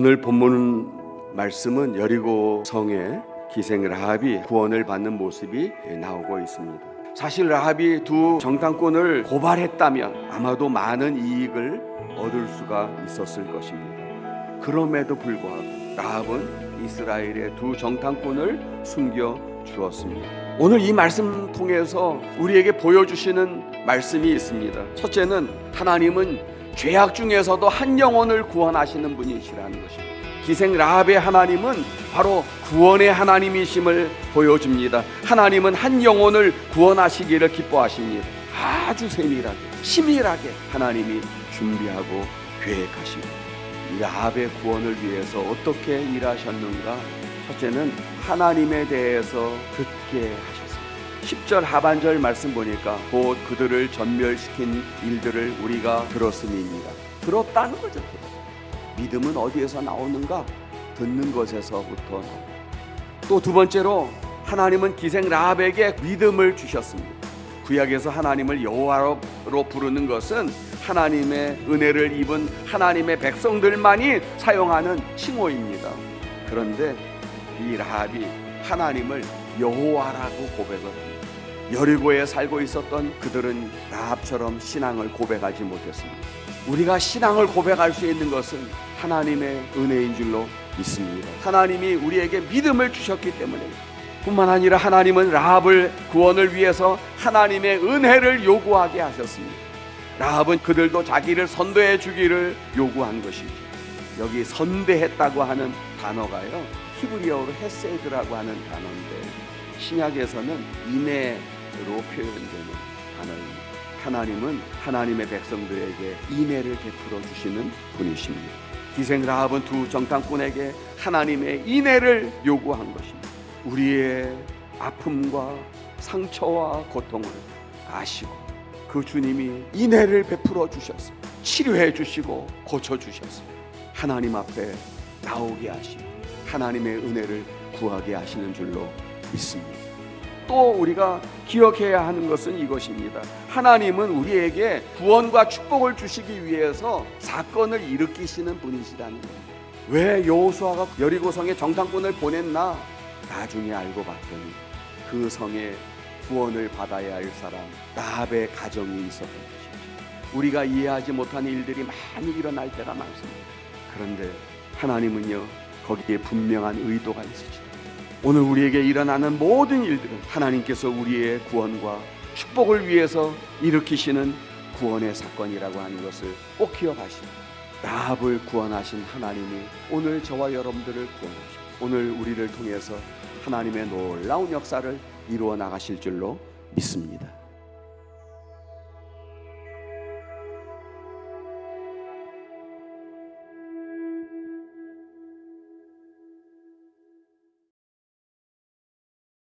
오늘 본문 말씀은 여리고 성의 기생 라합이 구원을 받는 모습이 나오고 있습니다. 사실 라합이 두 정탐꾼을 고발했다면 아마도 많은 이익을 얻을 수가 있었을 것입니다. 그럼에도 불구하고 라합은 이스라엘의 두 정탐꾼을 숨겨 주었습니다. 오늘 이 말씀 통해서 우리에게 보여주시는 말씀이 있습니다. 첫째는 하나님은 죄악 중에서도 한 영혼을 구원하시는 분이시라는 것입니다. 기생 라합의 하나님은 바로 구원의 하나님이심을 보여줍니다. 하나님은 한 영혼을 구원하시기를 기뻐하십니다. 아주 세밀하게, 치밀하게 하나님이 준비하고 계획하십니다. 이 라합의 구원을 위해서 어떻게 일하셨는가? 첫째는 하나님에 대해서 듣게 하셨습니다. 10절 하반절 말씀 보니까 곧 그들을 전멸시킨 일들을 우리가 들었음입니다. 들었다는 거죠. 믿음은 어디에서 나오는가? 듣는 것에서부터 또 두 번째로 하나님은 기생 라합에게 믿음을 주셨습니다. 구약에서 하나님을 여호와로 부르는 것은 하나님의 은혜를 입은 하나님의 백성들만이 사용하는 칭호입니다. 그런데 이 라합이 하나님을 여호와라고 고백을 합니다. 여리고에 살고 있었던 그들은 라합처럼 신앙을 고백하지 못했습니다. 우리가 신앙을 고백할 수 있는 것은 하나님의 은혜인 줄로 믿습니다. 하나님이 우리에게 믿음을 주셨기 때문에 뿐만 아니라 하나님은 라합을 구원을 위해서 하나님의 은혜를 요구하게 하셨습니다. 라합은 그들도 자기를 선도해 주기를 요구한 것이죠. 여기 선대했다고 하는 단어가요. 히브리어로 헤세드라고 하는 단어인데 신약에서는 인애로 표현되는 단어입니다. 하나님은 하나님의 백성들에게 인애를 베풀어 주시는 분이십니다. 기생 라합은 두 정탐꾼에게 하나님의 인애를 요구한 것입니다. 우리의 아픔과 상처와 고통을 아시고 그 주님이 인애를 베풀어 주셨습니다. 치료해 주시고 고쳐 주셨습니다. 하나님 앞에 나오게 하시고 하나님의 은혜를 구하게 하시는 줄로 믿습니다. 또 우리가 기억해야 하는 것은 이것입니다. 하나님은 우리에게 구원과 축복을 주시기 위해서 사건을 일으키시는 분이시라는 거예요. 왜 여호수아가 여리고 성에 정탐꾼을 보냈나? 나중에 알고 봤더니 그 성에 구원을 받아야 할 사람 라합의 가정이 있었던 것이죠. 우리가 이해하지 못하는 일들이 많이 일어날 때가 많습니다. 그런데 하나님은요 거기에 분명한 의도가 있으시다. 오늘 우리에게 일어나는 모든 일들은 하나님께서 우리의 구원과 축복을 위해서 일으키시는 구원의 사건이라고 하는 것을 꼭 기억하시고 라합을 구원하신 하나님이 오늘 저와 여러분들을 구원하시고 오늘 우리를 통해서 하나님의 놀라운 역사를 이루어 나가실 줄로 믿습니다.